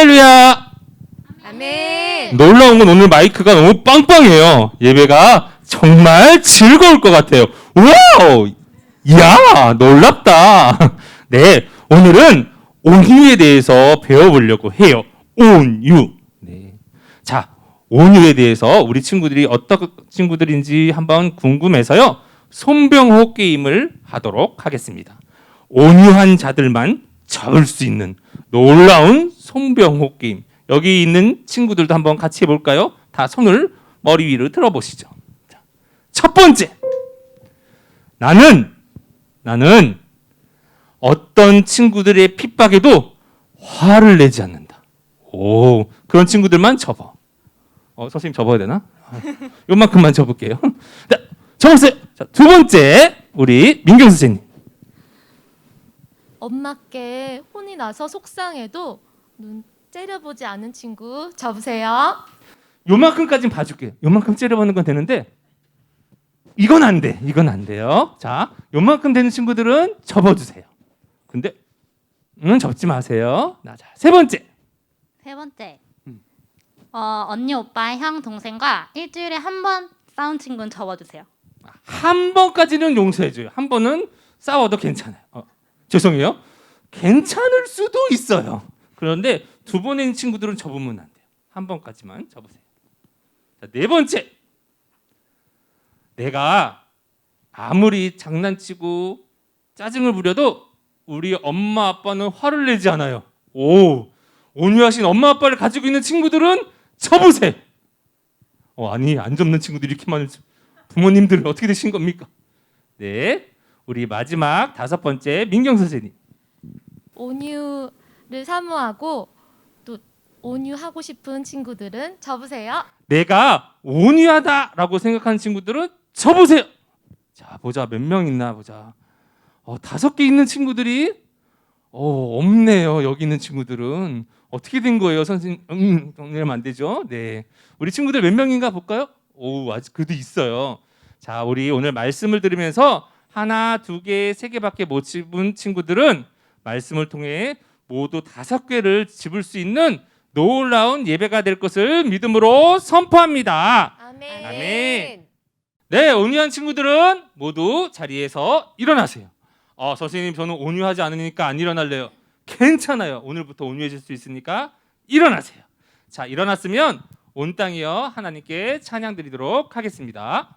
할렐루야! 아멘. 놀라운 건 오늘 마이크가 너무 빵빵해요. 예배가 정말 즐거울 것 같아요. 와우! 이야, 놀랍다. 네, 오늘은 온유에 대해서 배워보려고 해요. 온유. 네. 자, 온유에 대해서 우리 친구들이 어떤 친구들인지 한번 궁금해서요. 손병호 게임을 하도록 하겠습니다. 온유한 자들만 잡을 수 있는 놀라운 손병호 게임. 여기 있는 친구들도 한번 같이 해볼까요? 다 손을 머리 위로 들어보시죠. 자, 첫 번째. 나는, 나는 어떤 친구들의 핍박에도 화를 내지 않는다. 오, 그런 친구들만 접어. 어, 선생님 접어야 되나? 아, 요만큼만 접을게요. 자, 접었어요. 자, 두 번째, 우리 민경 선생님. 엄마께 혼이 나서 속상해도 눈 째려보지 않은 친구 접으세요. 요만큼까지는 봐줄게요. 요만큼 째려보는 건 되는데 이건 안 돼. 이건 안 돼요. 자, 요만큼 되는 친구들은 접어주세요. 근데 음, 접지 마세요. 나, 자, 세 번째. 세 번째. 음. 어, 언니, 오빠, 형, 동생과 일주일에 한 번 싸운 친구는 접어주세요. 한 번까지는 용서해줘요. 한 번은 싸워도 괜찮아요. 어, 죄송해요. 괜찮을 수도 있어요. 그런데 두 번의 친구들은 접으면 안 돼요. 한 번까지만 접으세요. 자, 네 번째. 내가 아무리 장난치고 짜증을 부려도 우리 엄마 아빠는 화를 내지 않아요. 오, 온유하신 엄마 아빠를 가지고 있는 친구들은 접으세요. 어, 아니 안 접는 친구들이 이렇게 많은 부모님들은 어떻게 되신 겁니까? 네, 우리 마지막 다섯 번째 민경 선생님. 온유 를 사모하고 또 온유하고 싶은 친구들은 접으세요. 내가 온유하다라고 생각하는 친구들은 접으세요. 자 보자 몇 명 있나 보자. 어, 다섯 개 있는 친구들이 어, 없네요. 여기 있는 친구들은 어떻게 된 거예요, 선생님? 음, 정리하면 안 되죠. 네, 우리 친구들 몇 명인가 볼까요? 오, 아직 그래도 있어요. 자, 우리 오늘 말씀을 들으면서 하나, 두 개, 세 개밖에 못 집은 친구들은 말씀을 통해 모두 다섯 개를 집을 수 있는 놀라운 예배가 될 것을 믿음으로 선포합니다. 아멘. 아멘. 네, 온유한 친구들은 모두 자리에서 일어나세요. 어, 선생님 저는 온유하지 않으니까 안 일어날래요. 괜찮아요. 오늘부터 온유해질 수 있으니까 일어나세요. 자, 일어났으면 온 땅이여 하나님께 찬양 드리도록 하겠습니다.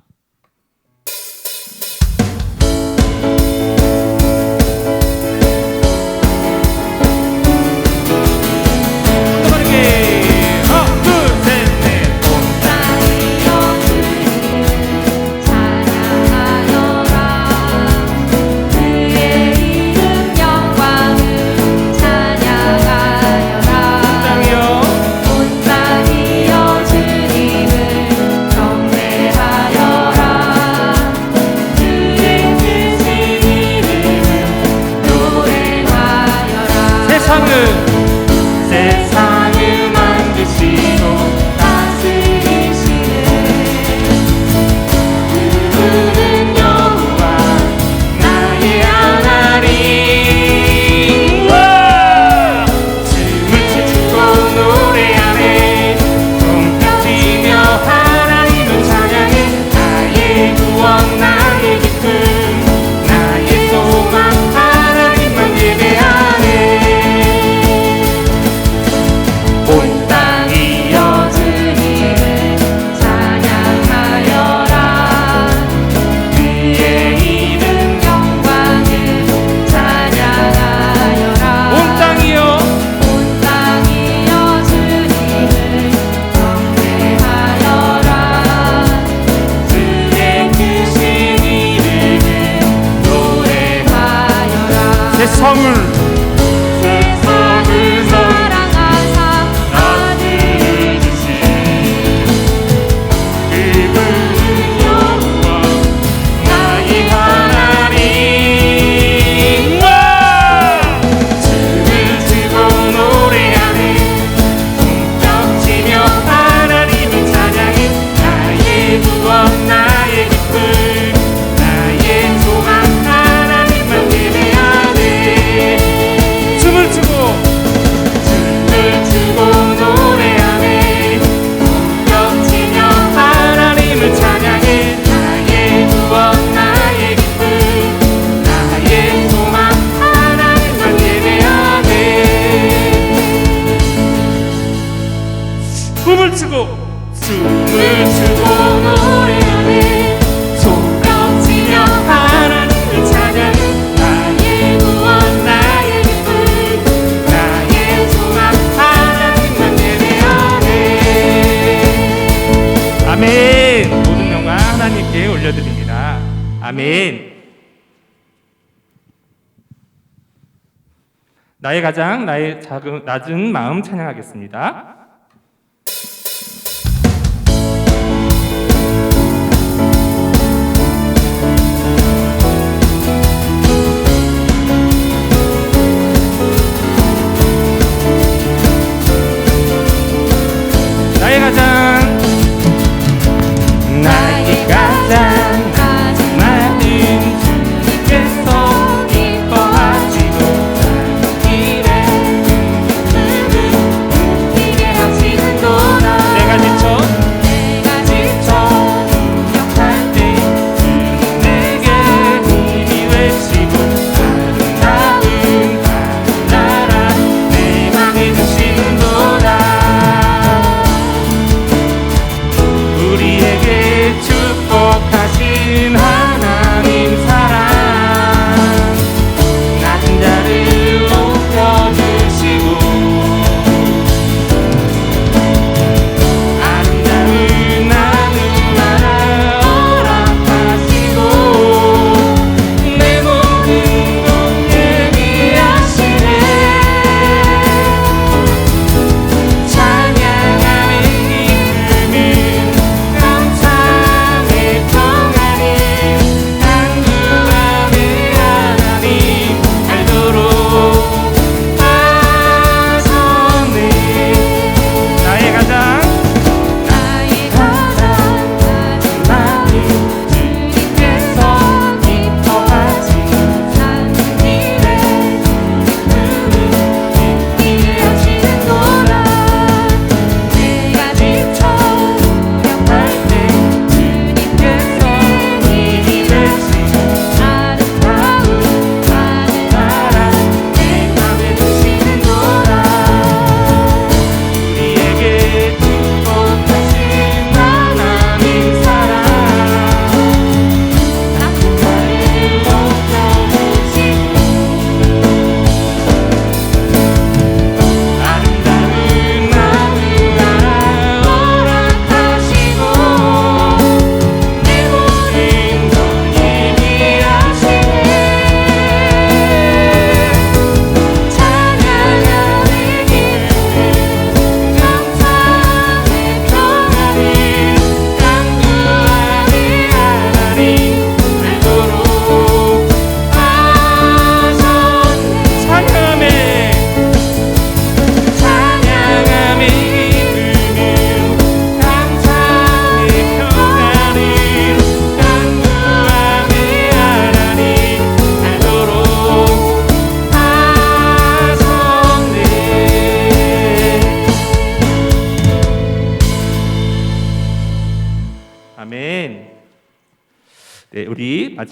가장 나의 작은, 낮은 마음 찬양하겠습니다.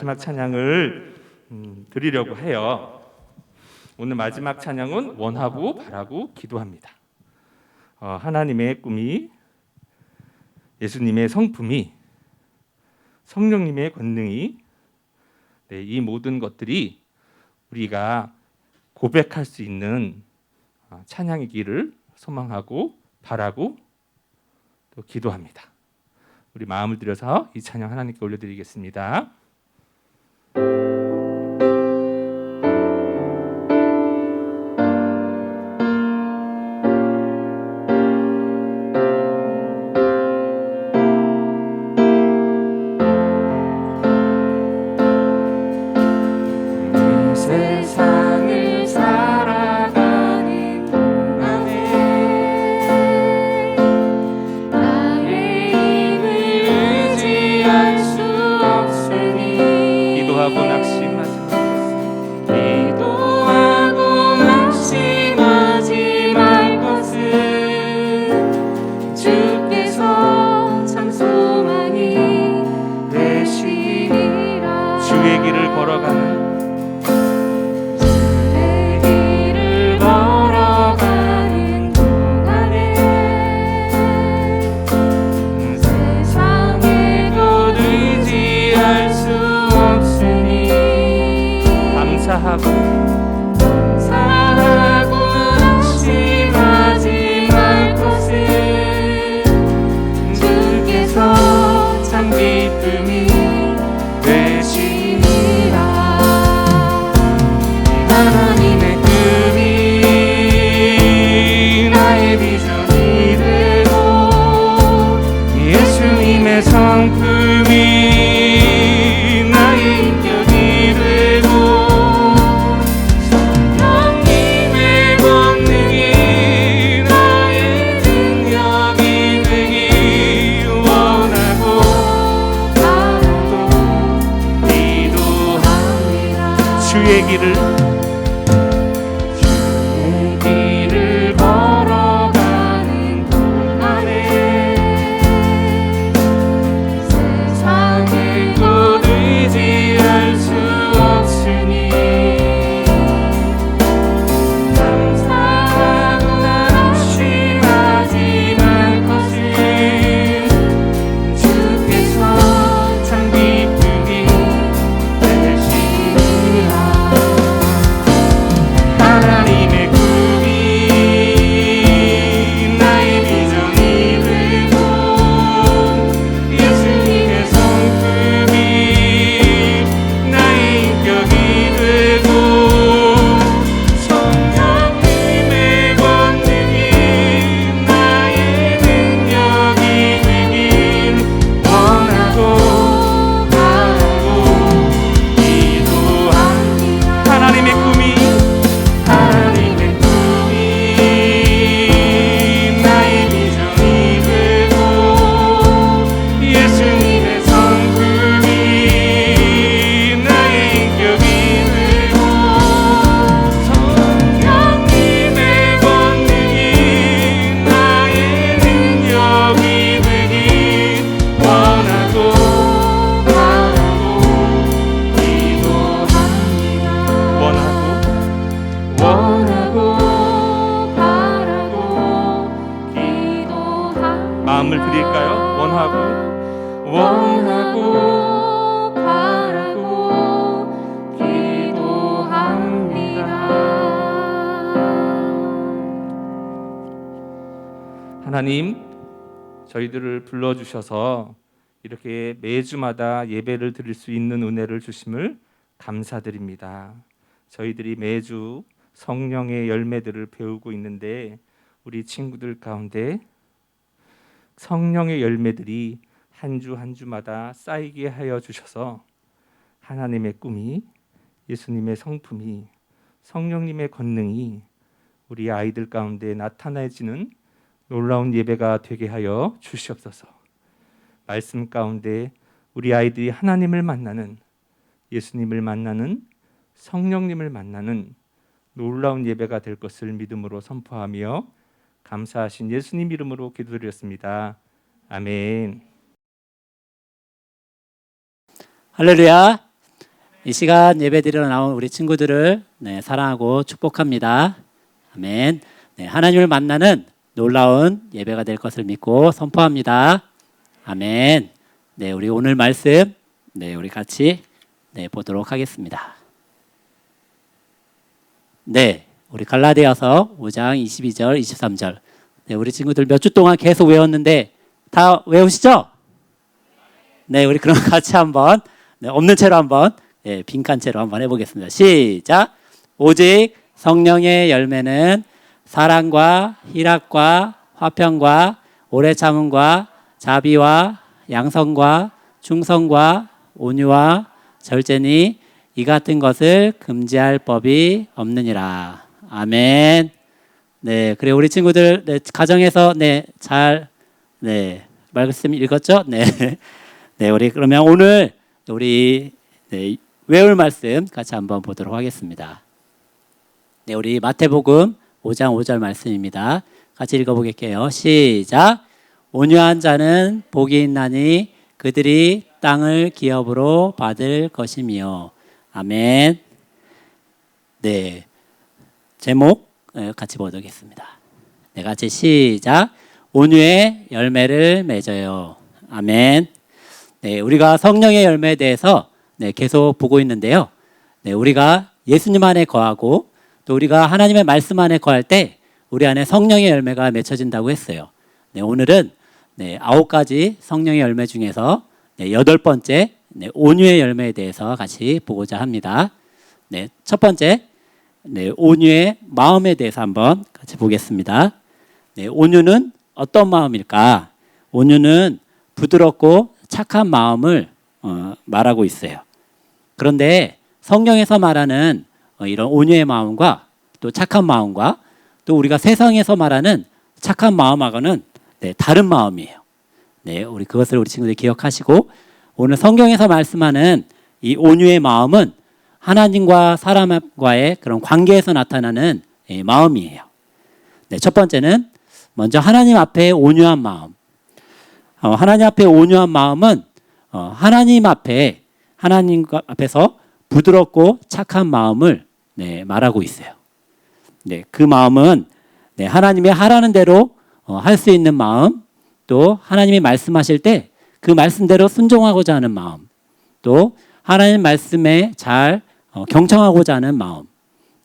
마지막 찬양을 음, 드리려고 해요. 오늘 마지막 찬양은 원하고 바라고 기도합니다. 어, 하나님의 꿈이 예수님의 성품이 성령님의 권능이 네, 이 모든 것들이 우리가 고백할 수 있는 어, 찬양이기를 소망하고 바라고 또 기도합니다. 우리 마음을 들여서 이 찬양 하나님께 올려드리겠습니다. 주의 길을 걸어가는 길을 마음을 드릴까요? 원하고 원하고 바라고 기도합니다 하나님 저희들을 불러 주셔서 이렇게 매주마다 예배를 드릴 수 있는 은혜를 주심을 감사드립니다. 저희들이 매주 성령의 열매들을 배우고 있는데 우리 친구들 가운데 성령의 열매들이 한 주 한 주마다 쌓이게 하여 주셔서 하나님의 꿈이 예수님의 성품이 성령님의 권능이 우리 아이들 가운데 나타나지는 놀라운 예배가 되게 하여 주시옵소서. 말씀 가운데 우리 아이들이 하나님을 만나는 예수님을 만나는 성령님을 만나는 놀라운 예배가 될 것을 믿음으로 선포하며 감사하신 예수님 이름으로 기도드렸습니다. 아멘. 할렐루야. 이 시간 예배드리러 나온 우리 친구들을 네, 사랑하고 축복합니다. 아멘. 네, 하나님을 만나는 놀라운 예배가 될 것을 믿고 선포합니다. 아멘. 네, 우리 오늘 말씀 네, 우리 같이 네, 보도록 하겠습니다. 네, 우리 갈라디아서 5장 22절, 23절. 네, 우리 친구들 몇 주 동안 계속 외웠는데 다 외우시죠? 네, 우리 그럼 같이 한번 네, 없는 채로 한번 예, 빈칸 채로 한번 해보겠습니다. 시작. 오직 성령의 열매는 사랑과 희락과 화평과 오래 참음과 자비와 양성과 충성과 온유와 절제니 이 같은 것을 금지할 법이 없느니라. 아멘. 네, 그래 우리 친구들 네, 가정에서 네, 잘 네, 말씀 읽었죠? 네. 네, 우리 그러면 오늘 우리 네, 외울 말씀 같이 한번 보도록 하겠습니다. 네, 우리 마태복음 5장 5절 말씀입니다. 같이 읽어 보겠게요. 시작. 온유한 자는 복이 있나니 그들이 땅을 기업으로 받을 것이며. 아멘. 네, 제목 예, 같이 보도록하겠습니다. 네, 같이 시작. 온유의 열매를 맺어요. 아멘. 네, 우리가 성령의 열매에 대해서 네, 계속 보고 있는데요. 네, 우리가 예수님 안에 거하고 또 우리가 하나님의 말씀 안에 거할 때 우리 안에 성령의 열매가 맺혀진다고 했어요. 네, 오늘은 네, 아홉 가지 성령의 열매 중에서 네, 여덟 번째 네, 온유의 열매에 대해서 같이 보고자 합니다. 네, 첫 번째 네, 온유의 마음에 대해서 한번 같이 보겠습니다. 네, 온유는 어떤 마음일까? 온유는 부드럽고 착한 마음을 어, 말하고 있어요. 그런데 성경에서 말하는 어, 이런 온유의 마음과 또 착한 마음과 또 우리가 세상에서 말하는 착한 마음하고는 네, 다른 마음이에요. 네, 우리 그것을 우리 친구들 기억하시고 오늘 성경에서 말씀하는 이 온유의 마음은 하나님과 사람과의 그런 관계에서 나타나는 예, 마음이에요. 네, 첫 번째는 먼저 하나님 앞에 온유한 마음. 어, 하나님 앞에 온유한 마음은 어, 하나님 앞에 하나님 앞에서 부드럽고 착한 마음을 네, 말하고 있어요. 네, 그 마음은 네, 하나님이 하라는 대로 어, 할수 있는 마음, 또 하나님이 말씀하실 때 그 말씀대로 순종하고자 하는 마음, 또 하나님 말씀에 잘 어, 경청하고자 하는 마음,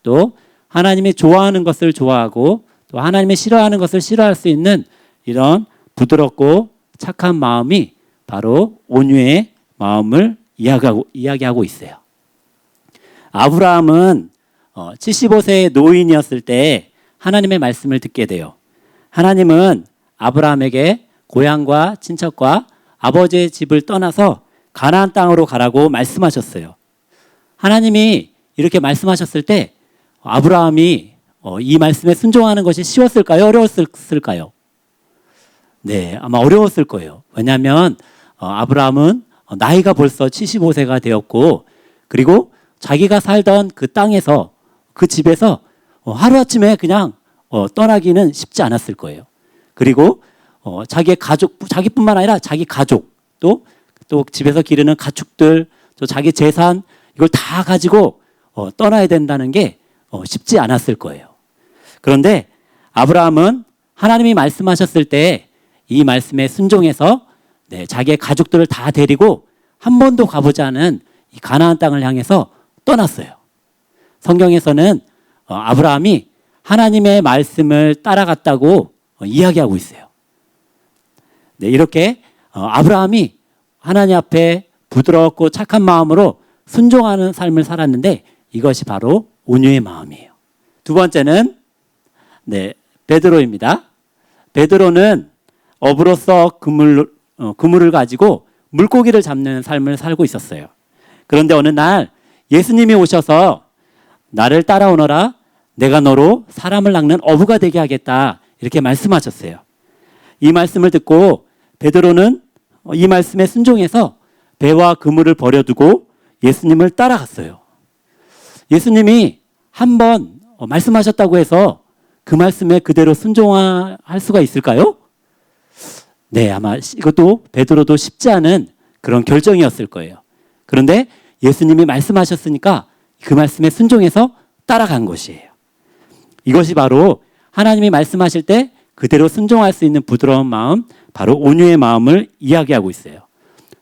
또 하나님이 좋아하는 것을 좋아하고 또 하나님이 싫어하는 것을 싫어할 수 있는 이런 부드럽고 착한 마음이 바로 온유의 마음을 이야기하고, 이야기하고 있어요. 아브라함은 어, 75세의 노인이었을 때 하나님의 말씀을 듣게 돼요. 하나님은 아브라함에게 고향과 친척과 아버지의 집을 떠나서 가나안 땅으로 가라고 말씀하셨어요. 하나님이 이렇게 말씀하셨을 때 아브라함이 어, 이 말씀에 순종하는 것이 쉬웠을까요? 어려웠을까요? 네, 아마 어려웠을 거예요. 왜냐하면 어, 아브라함은 어, 나이가 벌써 75세가 되었고 그리고 자기가 살던 그 땅에서 그 집에서 어, 하루아침에 그냥 어, 떠나기는 쉽지 않았을 거예요. 그리고 어, 자기의 가족, 자기뿐만 아니라 자기 가족, 또, 또 집에서 기르는 가축들, 또 자기 재산, 이걸 다 가지고 어, 떠나야 된다는 게 어, 쉽지 않았을 거예요. 그런데 아브라함은 하나님이 말씀하셨을 때 이 말씀에 순종해서 네, 자기의 가족들을 다 데리고 한 번도 가보지 않은 이 가나안 땅을 향해서 떠났어요. 성경에서는 어, 아브라함이 하나님의 말씀을 따라갔다고 어, 이야기하고 있어요. 네, 이렇게 어, 아브라함이 하나님 앞에 부드럽고 착한 마음으로 순종하는 삶을 살았는데 이것이 바로 온유의 마음이에요. 두 번째는 네, 베드로입니다. 베드로는 어부로서 그물, 어, 그물을 가지고 물고기를 잡는 삶을 살고 있었어요. 그런데 어느 날 예수님이 오셔서 나를 따라오너라 내가 너로 사람을 낚는 어부가 되게 하겠다 이렇게 말씀하셨어요. 이 말씀을 듣고 베드로는 이 말씀에 순종해서 배와 그물을 버려두고 예수님을 따라갔어요. 예수님이 한 번 말씀하셨다고 해서 그 말씀에 그대로 순종할 수가 있을까요? 네, 아마 이것도 베드로도 쉽지 않은 그런 결정이었을 거예요. 그런데 예수님이 말씀하셨으니까 그 말씀에 순종해서 따라간 것이에요. 이것이 바로 하나님이 말씀하실 때 그대로 순종할 수 있는 부드러운 마음, 바로 온유의 마음을 이야기하고 있어요.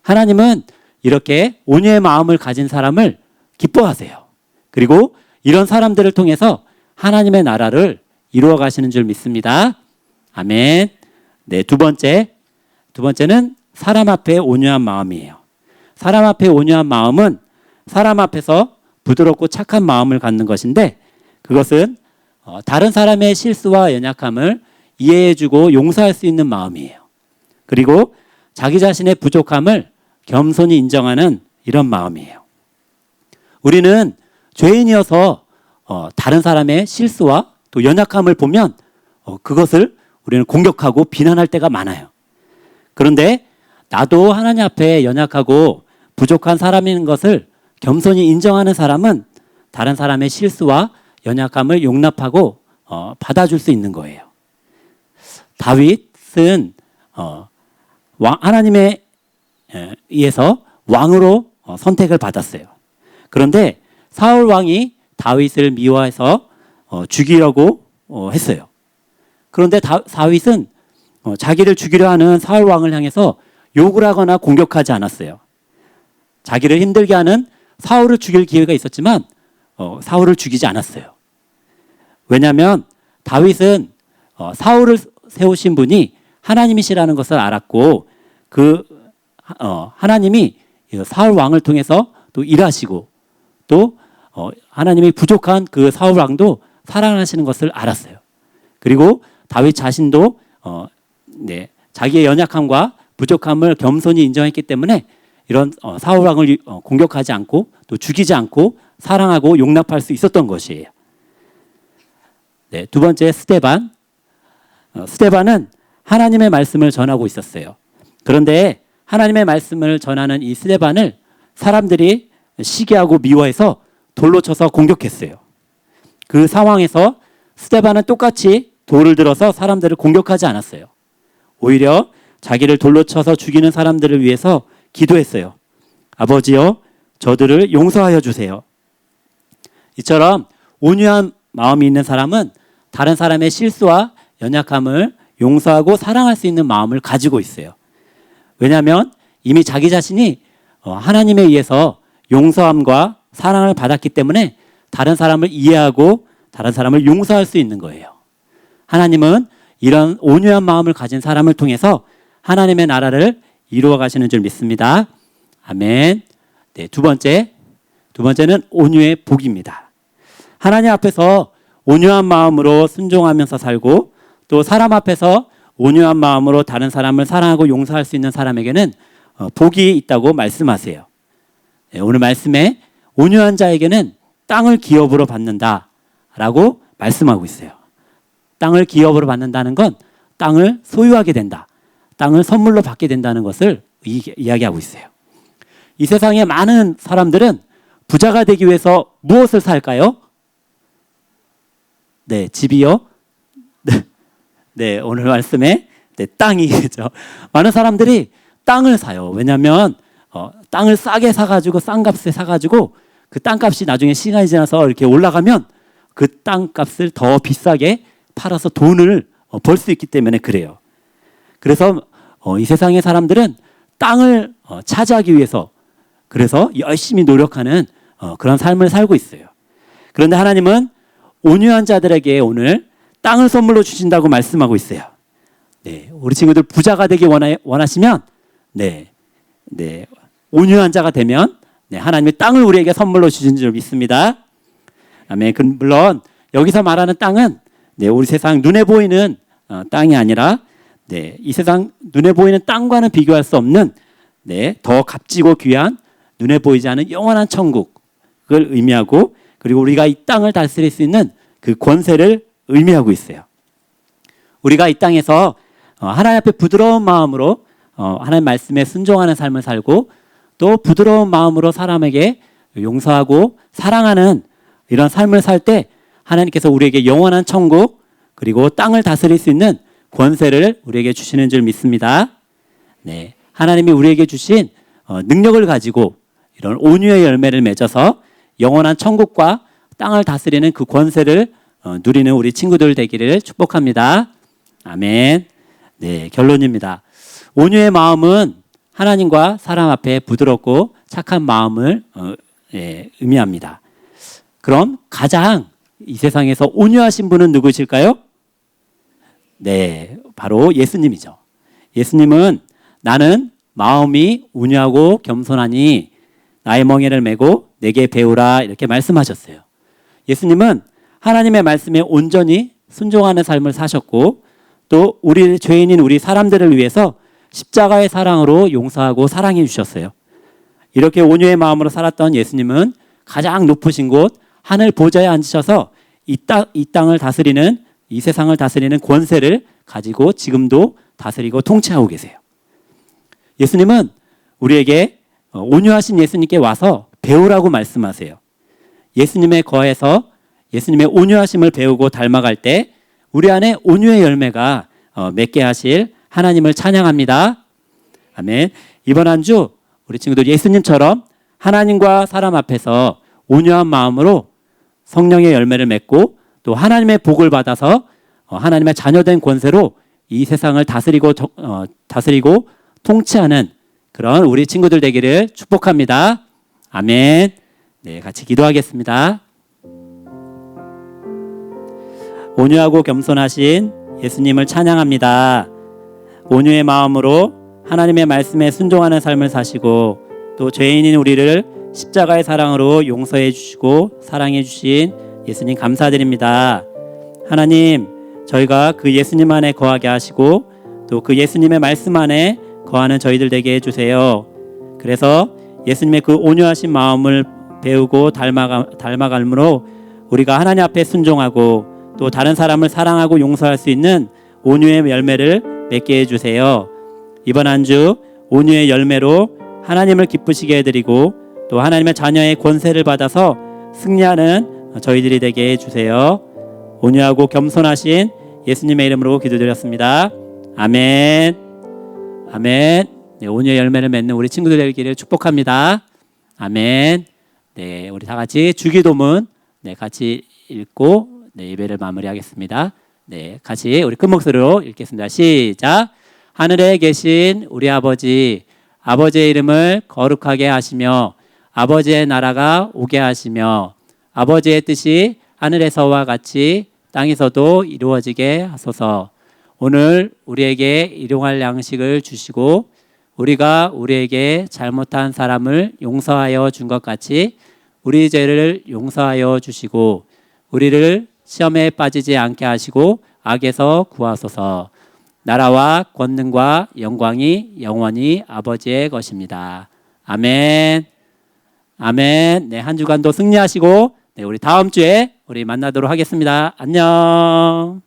하나님은 이렇게 온유의 마음을 가진 사람을 기뻐하세요. 그리고 이런 사람들을 통해서 하나님의 나라를 이루어 가시는 줄 믿습니다. 아멘. 네, 두 번째. 두 번째는 사람 앞에 온유한 마음이에요. 사람 앞에 온유한 마음은 사람 앞에서 부드럽고 착한 마음을 갖는 것인데 그것은 어, 다른 사람의 실수와 연약함을 이해해주고 용서할 수 있는 마음이에요. 그리고 자기 자신의 부족함을 겸손히 인정하는 이런 마음이에요. 우리는 죄인이어서 어, 다른 사람의 실수와 또 연약함을 보면 어, 그것을 우리는 공격하고 비난할 때가 많아요. 그런데 나도 하나님 앞에 연약하고 부족한 사람인 것을 겸손히 인정하는 사람은 다른 사람의 실수와 연약함을 용납하고 어, 받아줄 수 있는 거예요. 다윗은 어, 왕, 하나님의 에, 의해서 왕으로 어, 선택을 받았어요. 그런데 사울 왕이 다윗을 미워해서 어, 죽이려고 어, 했어요. 그런데 다, 다윗은 어, 자기를 죽이려 하는 사울 왕을 향해서 욕을 하거나 공격하지 않았어요. 자기를 힘들게 하는 사울을 죽일 기회가 있었지만 어, 사울을 죽이지 않았어요. 왜냐하면 다윗은 어, 사울을 세우신 분이 하나님이시라는 것을 알았고 그 어, 하나님이 사울 왕을 통해서 또 일하시고 또 어, 하나님이 부족한 그 사울 왕도 사랑하시는 것을 알았어요. 그리고 다윗 자신도 어, 네, 자기의 연약함과 부족함을 겸손히 인정했기 때문에 이런 어, 사울 왕을 어, 공격하지 않고 또 죽이지 않고 사랑하고 용납할 수 있었던 것이에요. 네, 두 번째 스테반. 어, 스테반은 하나님의 말씀을 전하고 있었어요. 그런데 하나님의 말씀을 전하는 이 스테반을 사람들이 시기하고 미워해서 돌로 쳐서 공격했어요. 그 상황에서 스테반은 똑같이 돌을 들어서 사람들을 공격하지 않았어요. 오히려 자기를 돌로 쳐서 죽이는 사람들을 위해서 기도했어요. 아버지여, 저들을 용서하여 주세요. 이처럼 온유한 마음이 있는 사람은 다른 사람의 실수와 연약함을 용서하고 사랑할 수 있는 마음을 가지고 있어요. 왜냐하면 이미 자기 자신이 어, 하나님에 의해서 용서함과 사랑을 받았기 때문에 다른 사람을 이해하고 다른 사람을 용서할 수 있는 거예요. 하나님은 이런 온유한 마음을 가진 사람을 통해서 하나님의 나라를 이루어 가시는 줄 믿습니다. 아멘. 네, 두 번째. 두 번째는 온유의 복입니다. 하나님 앞에서 온유한 마음으로 순종하면서 살고 또 사람 앞에서 온유한 마음으로 다른 사람을 사랑하고 용서할 수 있는 사람에게는 어, 복이 있다고 말씀하세요. 네, 오늘 말씀에 온유한 자에게는 땅을 기업으로 받는다라고 말씀하고 있어요. 땅을 기업으로 받는다는 건 땅을 소유하게 된다. 땅을 선물로 받게 된다는 것을 이, 이야기하고 있어요. 이 세상에 많은 사람들은 부자가 되기 위해서 무엇을 살까요? 네, 집이요. 네, 네 오늘 말씀에 네, 땅이죠. 많은 사람들이 땅을 사요. 왜냐하면 어, 땅을 싸게 사가지고 싼 값에 사가지고 그 땅값이 나중에 시간이 지나서 이렇게 올라가면 그 땅값을 더 비싸게 팔아서 돈을 어, 벌수 있기 때문에 그래요. 그래서 어, 이 세상의 사람들은 땅을 어, 차지하기 위해서 그래서 열심히 노력하는 어, 그런 삶을 살고 있어요. 그런데 하나님은 온유한 자들에게 오늘 땅을 선물로 주신다고 말씀하고 있어요. 네, 우리 친구들 부자가 되기 원하, 원하시면 네, 네, 온유한 자가 되면 네, 하나님의 땅을 우리에게 선물로 주신 줄 믿습니다. 아멘. 그 물론 여기서 말하는 땅은 네, 우리 세상 눈에 보이는 어, 땅이 아니라 네, 이 세상 눈에 보이는 땅과는 비교할 수 없는 네, 더 값지고 귀한 눈에 보이지 않은 영원한 천국을 의미하고 그리고 우리가 이 땅을 다스릴 수 있는 그 권세를 의미하고 있어요. 우리가 이 땅에서 어, 하나님 앞에 부드러운 마음으로 어, 하나님 말씀에 순종하는 삶을 살고 또 부드러운 마음으로 사람에게 용서하고 사랑하는 이런 삶을 살 때 하나님께서 우리에게 영원한 천국 그리고 땅을 다스릴 수 있는 권세를 우리에게 주시는 줄 믿습니다. 네, 하나님이 우리에게 주신 어, 능력을 가지고 이런 온유의 열매를 맺어서 영원한 천국과 땅을 다스리는 그 권세를 어, 누리는 우리 친구들 되기를 축복합니다. 아멘. 네, 결론입니다. 온유의 마음은 하나님과 사람 앞에 부드럽고 착한 마음을 어, 예, 의미합니다. 그럼 가장 이 세상에서 온유하신 분은 누구실까요? 네, 바로 예수님이죠. 예수님은 나는 마음이 온유하고 겸손하니 나의 멍에를 메고 내게 배우라 이렇게 말씀하셨어요. 예수님은 하나님의 말씀에 온전히 순종하는 삶을 사셨고 또 우리 죄인인 우리 사람들을 위해서 십자가의 사랑으로 용서하고 사랑해 주셨어요. 이렇게 온유의 마음으로 살았던 예수님은 가장 높으신 곳 하늘 보좌에 앉으셔서 이, 땅, 이 땅을 다스리는 이 세상을 다스리는 권세를 가지고 지금도 다스리고 통치하고 계세요. 예수님은 우리에게 어, 온유하신 예수님께 와서 배우라고 말씀하세요. 예수님의 거에서 예수님의 온유하심을 배우고 닮아갈 때 우리 안에 온유의 열매가 어, 맺게 하실 하나님을 찬양합니다. 아멘. 이번 한 주 우리 친구들 예수님처럼 하나님과 사람 앞에서 온유한 마음으로 성령의 열매를 맺고 또 하나님의 복을 받아서 어, 하나님의 자녀된 권세로 이 세상을 다스리고 어, 다스리고 통치하는 그런 우리 친구들 되기를 축복합니다. 아멘. 네, 같이 기도하겠습니다. 온유하고 겸손하신 예수님을 찬양합니다. 온유의 마음으로 하나님의 말씀에 순종하는 삶을 사시고 또 죄인인 우리를 십자가의 사랑으로 용서해 주시고 사랑해 주신 예수님 감사드립니다. 하나님, 저희가 그 예수님 안에 거하게 하시고 또 그 예수님의 말씀 안에 거하는 저희들 되게 해 주세요. 그래서 예수님의 그 온유하신 마음을 배우고 닮아가, 닮아갈므로 우리가 하나님 앞에 순종하고 또 다른 사람을 사랑하고 용서할 수 있는 온유의 열매를 맺게 해 주세요. 이번 한 주 온유의 열매로 하나님을 기쁘시게 해드리고 또 하나님의 자녀의 권세를 받아서 승리하는 저희들이 되게 해주세요. 온유하고 겸손하신 예수님의 이름으로 기도드렸습니다. 아멘. 아멘. 네, 온유의 열매를 맺는 우리 친구들 되기를 축복합니다. 아멘. 네, 우리 다 같이 주기도문 네, 같이 읽고 네, 예배를 마무리하겠습니다. 네, 같이 우리 큰 목소리로 읽겠습니다. 시작. 하늘에 계신 우리 아버지, 아버지의 이름을 거룩하게 하시며 아버지의 나라가 오게 하시며 아버지의 뜻이 하늘에서와 같이 땅에서도 이루어지게 하소서. 오늘 우리에게 일용할 양식을 주시고 우리가 우리에게 잘못한 사람을 용서하여 준 것 같이 우리 죄를 용서하여 주시고 우리를 시험에 빠지지 않게 하시고 악에서 구하소서. 나라와 권능과 영광이 영원히 아버지의 것입니다. 아멘. 아멘. 네, 한 주간도 승리하시고 네, 우리 다음 주에 우리 만나도록 하겠습니다. 안녕.